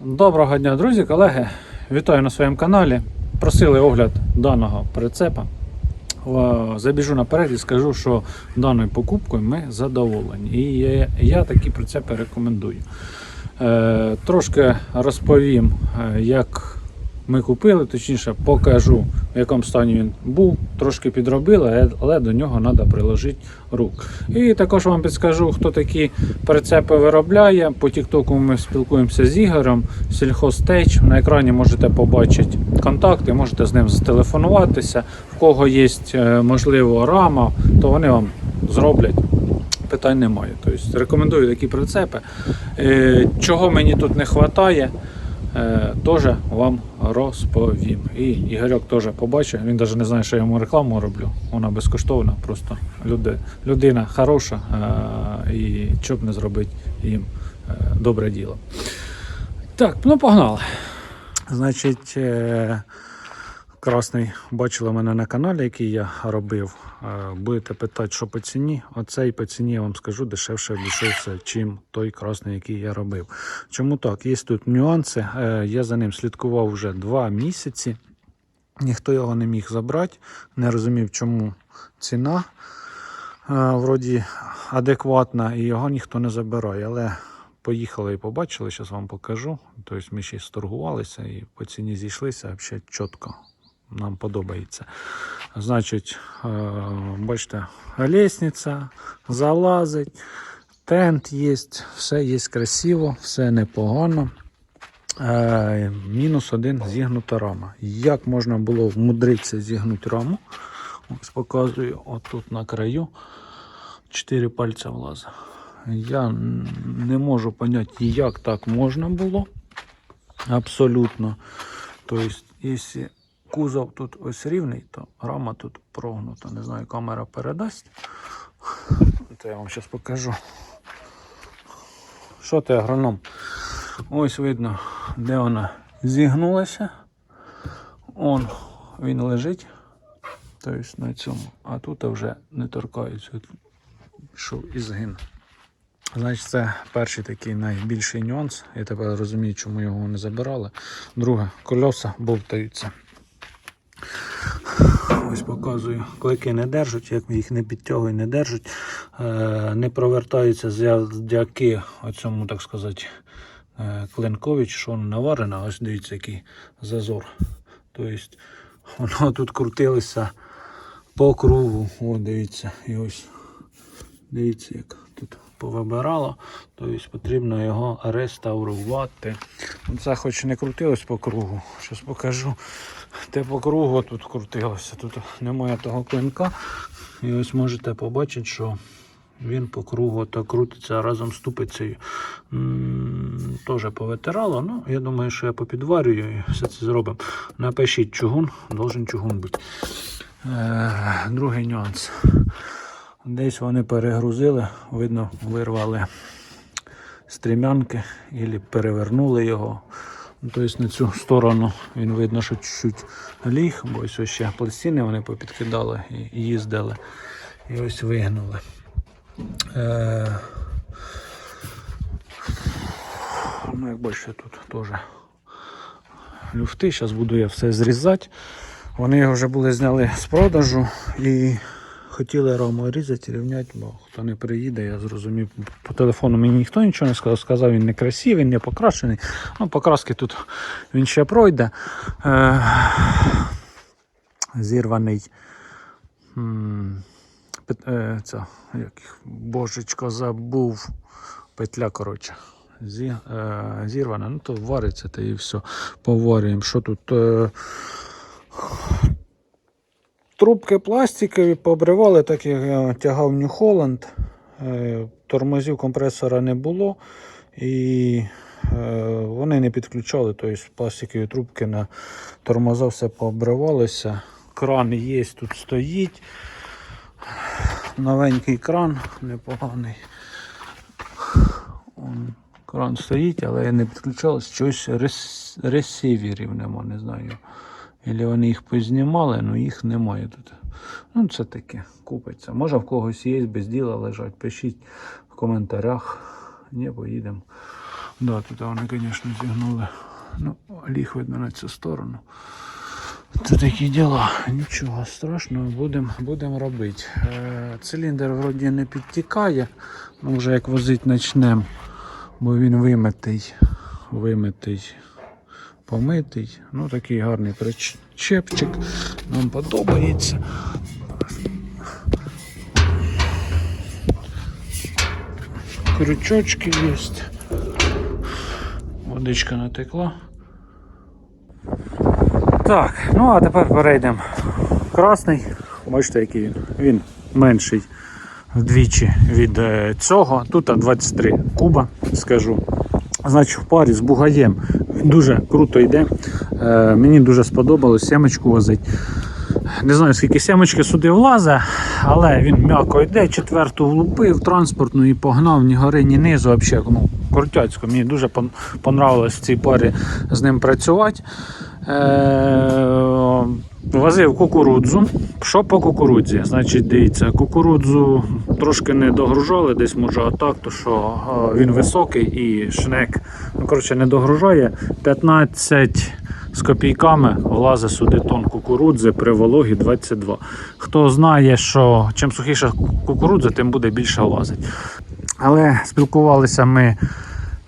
Доброго дня, друзі, колеги. Вітаю на своєму каналі. Просили огляд даного прицепа. Забіжу наперед і скажу, що даною покупкою ми задоволені. І я, я такі прицепи рекомендую. Е, трошки розповім, е, як ми купили, точніше покажу, в якому стані він був. Трошки підробили, але- до нього треба приложити рук. І також вам підскажу, хто такі прицепи виробляє. По Тіктоку ми спілкуємося з Ігорем, Сільхозтеч. На екрані можете побачити контакти, можете з ним зателефонуватися. В кого є, е, можливо, рама, то вони вам зроблять. Питань немає. Тобто рекомендую такі прицепи. Е, Чого мені тут не вистачає, теж вам розповім. І Ігорьок теж побачив, Він навіть не знає, що я йому рекламу роблю. Вона безкоштовна, просто люди, людина хороша е, і що б не зробити їм е, добре діло. Так, ну погнали. Значить, е, красний бачили мене на каналі, який я робив. Е, Будете питати, що по ціні. Оцей по ціні я вам скажу дешевше обійшовся, чим той красний, який я робив. Чому так? Є тут нюанси. Е, Я за ним слідкував вже два місяці. Ніхто його не міг забрати. Не розумів, чому ціна е, вроді адекватна, і його ніхто не забирає. Але поїхали і побачили, зараз вам покажу. Тобто ми ще й сторгувалися і по ціні зійшлися взагалі чітко. Нам подобається. Значить, е, бачите, лестниця залазить, тент є, все є красиво, все непогано. Е, мінус один зігнута рама. Як можна було вмудритися зігнути раму? Ось показую отут на краю. Чотири пальця влазить. Я не можу поняти, як так можна було. Абсолютно. Тобто, якщо кузов тут ось рівний, то рама тут прогнута. Не знаю, камера передасть. То я вам зараз покажу. Що ти, агроном? Ось видно, де вона зігнулася. Он він лежить. Тобто на цьому. А тут вже не торкається. От Пішов і згин. Значить, це перший такий найбільший нюанс. Я тепер розумію, чому його не забирали. Друге, кольоса бовтаються. Ось показую, клики не держать, як їх не підтягують, не держать, е, не провертаються завдяки оцьому, так сказати, е, клинкові, що воно наварено. Ось дивіться, який зазор. Тобто воно тут крутилося по кругу. О, дивіться, і ось дивіться, як повибирало. Тобто потрібно його реставрувати. Ну, Це хоч не крутилось по кругу. Зараз покажу. Те по кругу тут крутилося. Тут немає того клинка. І ось можете побачити, що він по кругу так крутиться разом з тупицею. Теж повитирало. Ну, я думаю, що я попідварюю і все це зробимо. Напишіть чугун, должен чугун бути. Е, другий нюанс. Десь вони перегрузили, видно, вирвали стрімянки або перевернули його. Тобто на цю сторону він видно, що чуть-чуть ліг, бо ось ось ще пластини вони попідкидали і їздили. І ось вигнули. Е... Ну, як бачите, тут теж люфти. Зараз буду я все зрізати. Вони його вже були зняли з продажу і хотіли раму різати, рівняти, бо хто не приїде, я зрозумів. По телефону мені ніхто нічого не сказав. Сказав, він не красивий, не покрашений. Ну, покраски тут він ще пройде. Е, зірваний. е, Це, як божечко забув. Петля, коротше. Зі, е, зірвана, ну то вариться та і все. Поварюємо. Що тут? Е, Трубки пластикові пообривали, так як я тягав New Holland. Е, Тормозів компресора не було. І е, вони не підключали, тобто пластикові трубки на тормоза все пообривалося. Кран є, тут стоїть. Новенький кран, непоганий. Кран стоїть, але не підключалось. Щось рес, ресиверів нема, не знаю. Ілі вони їх познімали, але їх немає тут. Ну, це таке, купиться. Може в когось є, без діла лежать. Пишіть в коментарях. Ні, поїдемо Да, тут вони, звісно, зігнули. Ну, ліг видно на цю сторону. Це такі діла. Нічого страшного, будемо будем робити. Е, циліндр вроді не підтікає, ну вже як возити почнемо, бо він вимитий, вимитий, помитий. Ну такий гарний причепчик. Нам подобається. Крючочки є. Водичка натекла. Так, ну а тепер перейдемо. Красний, бачите, який він. Він менший вдвічі від е, цього. Тут 23 куба, скажу. Значить, в парі з бугаєм дуже круто йде. Е, мені дуже сподобалось сімочку возить. Не знаю, скільки сімочки сюди влазить, але він м'яко йде, четверту влупив транспортну і погнав ні гори, ні низу. Взагалі, ну, крутяцько. Мені дуже понравилось в цій парі з ним працювати. Е, возив кукурудзу. Що по кукурудзі? Значить, дивіться, кукурудзу трошки не догружали, десь може отак, то що він високий і шнек. Ну, коротше, не догружає. 15 з копійками влазить сюди тон кукурудзи при вологі 22. Хто знає, що чим сухіша кукурудза, тим буде більше влазить. Але спілкувалися ми,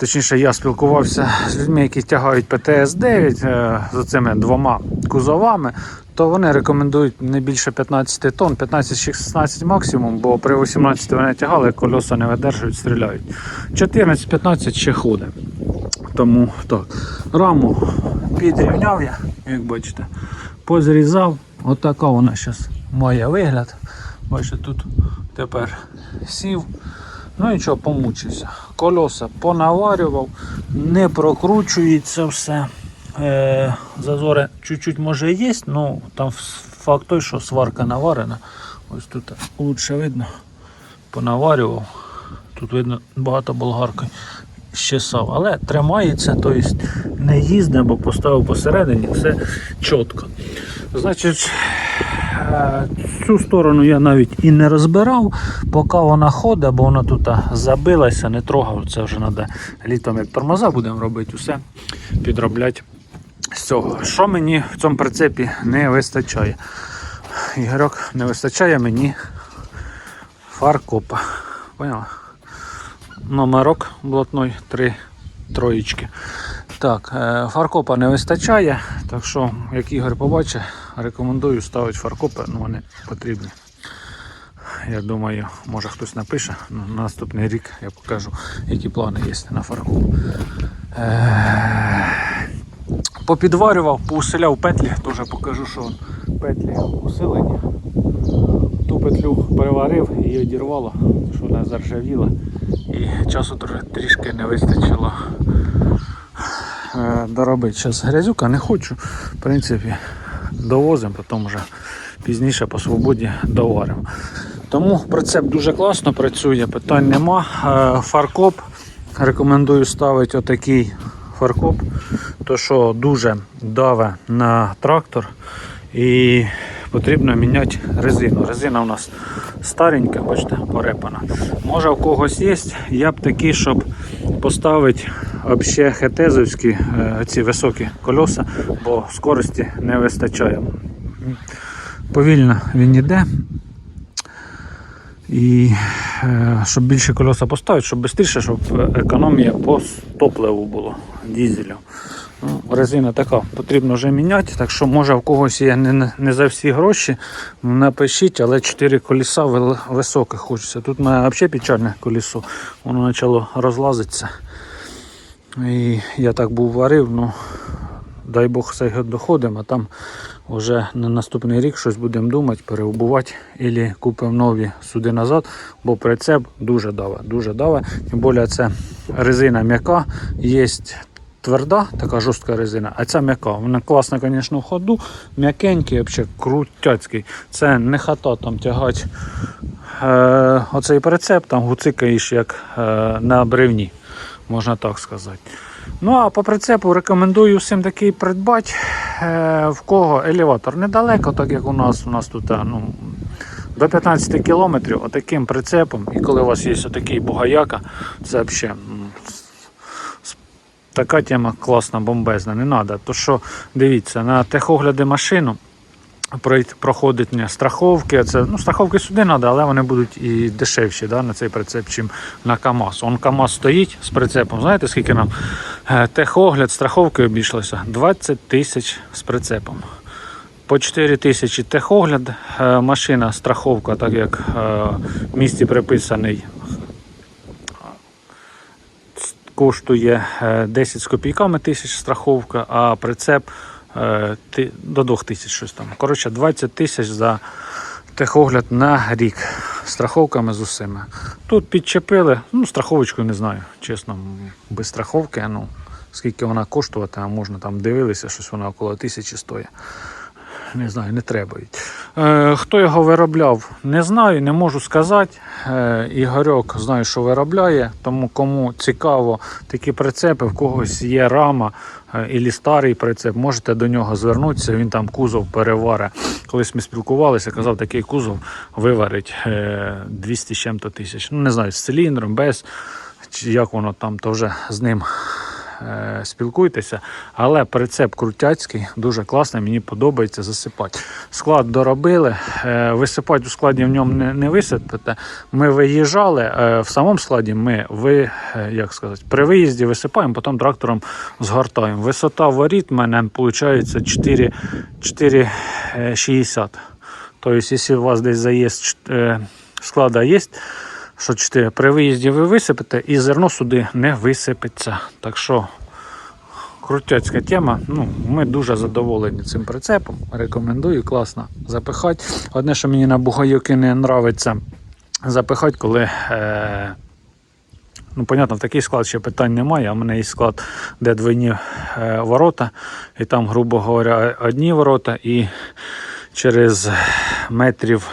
точніше, я спілкувався з людьми, які тягають ПТС-9 е, з цими двома кузовами, то вони рекомендують не більше 15 тонн, 15-16 максимум, бо при 18 вони тягали, кольоса не видержують, стріляють. 14-15 ще ходить. Тому так. Раму підрівняв я, як бачите, позрізав. Отака вона зараз має вигляд. Бачите, тут тепер сів. Ну нічого, помучився. Колеса понаварював, не прокручується все. Е, зазори чуть-чуть може є, але там факт той, що сварка наварена. Ось тут лучше видно. Понаварював. Тут видно багато болгаркою щесав, але тримається, тобто не їздить, бо поставив посередині, все чітко. Значить, цю сторону я навіть і не розбирав, поки вона ходить, бо вона тут забилася, не трогав. Це вже треба літом, як тормоза будемо робити, усе підробляти з цього. Що мені в цьому прицепі не вистачає? Ігорок, не вистачає мені фаркопа. Поняла? номерок блатной, три троєчки. Так, е, фаркопа не вистачає, так що, як Ігор побачить, рекомендую ставити фаркопи, ну вони потрібні. Я думаю, може хтось напише на наступний рік я покажу, які плани є на фаркоп. Е, Попідварював, поуселяв петлі, теж покажу, що петлі усилені. Ту петлю переварив, її одірвало, що вона заржавіла. І часу тр- трішки не вистачило доробити. Зараз грязюка не хочу. В принципі, довозимо, потім вже пізніше по свободі доваримо. Тому прицеп дуже класно працює, питань нема. Е, Фаркоп рекомендую ставити отакий фаркоп, то що дуже даве на трактор і потрібно міняти резину. Резина у нас старенька, бачите, порепана. Може в когось є, я б такий, щоб поставити взагалі хетезовські е, ці високі кольоса, бо скорості не вистачає. Повільно він іде. І е, щоб більше кольоса поставити, щоб швидше, щоб економія по топливу було дізелю. Ну, резина така потрібно вже міняти, так що може в когось є не, не за всі гроші. Напишіть, але 4 коліса високих хочеться. Тут мене взагалі печальне колесо, воно почало розлазитися. І я так був варив, ну дай Бог все доходимо, а там вже на наступний рік щось будемо думати, переобувати або купимо нові сюди назад, бо прицеп дуже даве, дуже даве. Тим більше це резина м'яка, є тверда, така жорстка резина, а ця м'яка. Вона класна, звісно, в ходу, м'якенький, взагалі крутяцький. Це не хата там тягати е, оцей прицеп, там гуцикаєш як е, на бревні, можна так сказати. Ну а по прицепу рекомендую всім такий придбати. Е, в кого елеватор недалеко, так як у нас. У нас тут е, ну, до 15 кілометрів отаким прицепом. І коли у вас є отакий бугаяка, це взагалі така тема класна, бомбезна, не треба. То що дивіться, на техогляди машину проходить не страховки. Це, ну, страховки сюди треба, але вони будуть і дешевші да, на цей прицеп, чим на КАМАЗ. Он КАМАЗ стоїть з прицепом. Знаєте, скільки нам е, техогляд, страховки обійшлося? 20 тисяч з прицепом. По 4 тисячі техогляд, е, машина, страховка, так як е, в місті приписаний, коштує е, 10 з копійками тисяч страховка, а прицеп е, до 2 тисяч щось там. Коротше, 20 тисяч за техогляд на рік. Страховками з усіма. Тут підчепили, ну, страховочку не знаю, чесно, без страховки, ну, скільки вона коштувати, а можна там дивилися, щось вона около тисячі стоїть. Не знаю, не треба. Е, хто його виробляв, не знаю, не можу сказати. Е, Ігорьок знаю, що виробляє, тому кому цікаво такі прицепи, в когось є рама е, і старий прицеп, можете до нього звернутися, він там кузов переваре. Колись ми спілкувалися, казав, такий кузов виварить е, 200 з чим-то тисяч. Ну, не знаю, з циліндром, без, чи як воно там, то вже з ним спілкуйтеся. Але прицеп крутяцький, дуже класний, мені подобається засипати. Склад доробили, е, висипати у складі в ньому не, не висипите. Ми виїжджали, е, в самому складі ми ви, е, як сказати, при виїзді висипаємо, потім трактором згортаємо. Висота воріт в мене виходить 4,60. Тобто, якщо у вас десь заїзд е, склада є, що 4, при виїзді ви висипете і зерно сюди не висипеться. Так що крутяцька тема. Ну, ми дуже задоволені цим прицепом. Рекомендую, класно запихати. Одне, що мені на бугайоки не подобається запихати, коли. Е- Ну, понятно, в такий склад ще питань немає. В мене є склад, де двойні е, ворота, і там, грубо говоря, одні ворота, і через метрів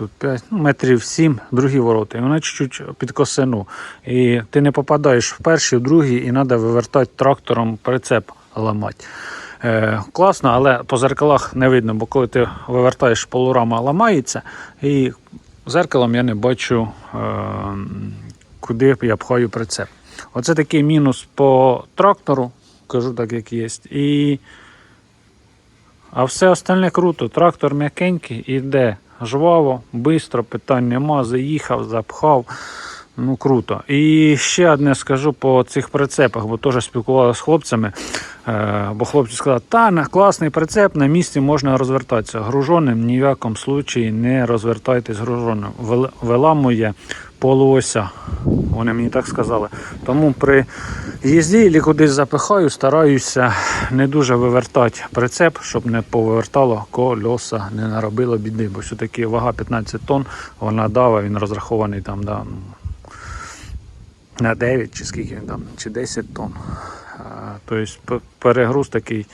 тут 5, ну, метрів 7 другі ворота. І вона чуть-чуть під косину. І ти не попадаєш в перші, в другі, і треба вивертати трактором прицеп ламати. Е, класно, але по зеркалах не видно, бо коли ти вивертаєш, полурама ламається, і зеркалом я не бачу, е, куди я пхаю прицеп. Оце такий мінус по трактору, кажу так, як є. І... А все остальне круто. Трактор м'якенький, іде жваво, швидко, питань нема, заїхав, запхав. Ну круто. І ще одне скажу по цих прицепах, бо теж спілкувалися з хлопцями. Е, бо хлопці сказали, та на класний прицеп, на місці можна розвертатися. Гружоним ні в якому случаї не розвертайтесь гружоним. Виламує полуося. Вони мені так сказали. Тому при їзді або кудись запихаю, стараюся не дуже вивертати прицеп, щоб не повивертало кольоса, не наробило біди. Бо все-таки вага 15 тонн, вона дава, він розрахований там да, ну, на 9 чи скільки він там, чи 10 тонн. Тобто перегруз такий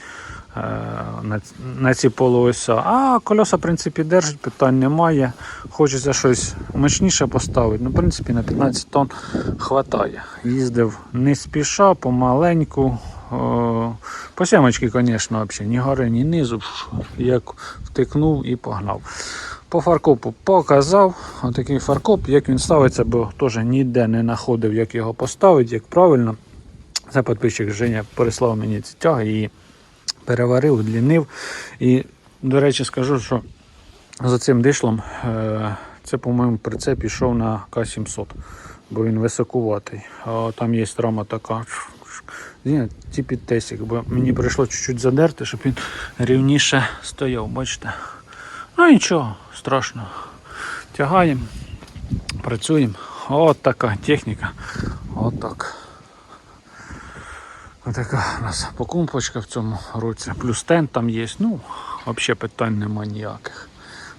на, на ці полуося. А кольоса, в принципі, держать, питань немає. Хочеться щось мощніше поставити. Ну, в принципі, на 15 тонн хватає. Їздив не спіша, помаленьку. По сямочки, звісно, взагалі, ні гори, ні низу. Як втикнув і погнав. По фаркопу показав. Отакий фаркоп, як він ставиться, бо теж ніде не знаходив, як його поставити, як правильно. Це підписчик Женя переслав мені ці тяги і переварив, удлінив. І, до речі, скажу, що за цим дишлом е, це, по-моєму, прицеп пішов на К-700, бо він високуватий. А там є рама така. Ні, типі тесік, бо мені прийшло чуть-чуть задерти, щоб він рівніше стояв, бачите. Ну нічого, страшного. Тягаємо, працюємо. От така техніка. От так. Отака у нас покупочка в цьому році. Плюс тент там є. Ну, взагалі питань нема ніяких.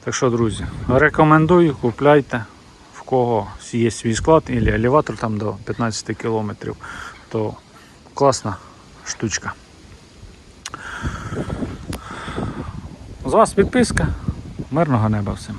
Так що, друзі, рекомендую, купляйте. В кого є свій склад або елеватор там до 15 кілометрів, то класна штучка. З вас підписка. Мирного неба всім.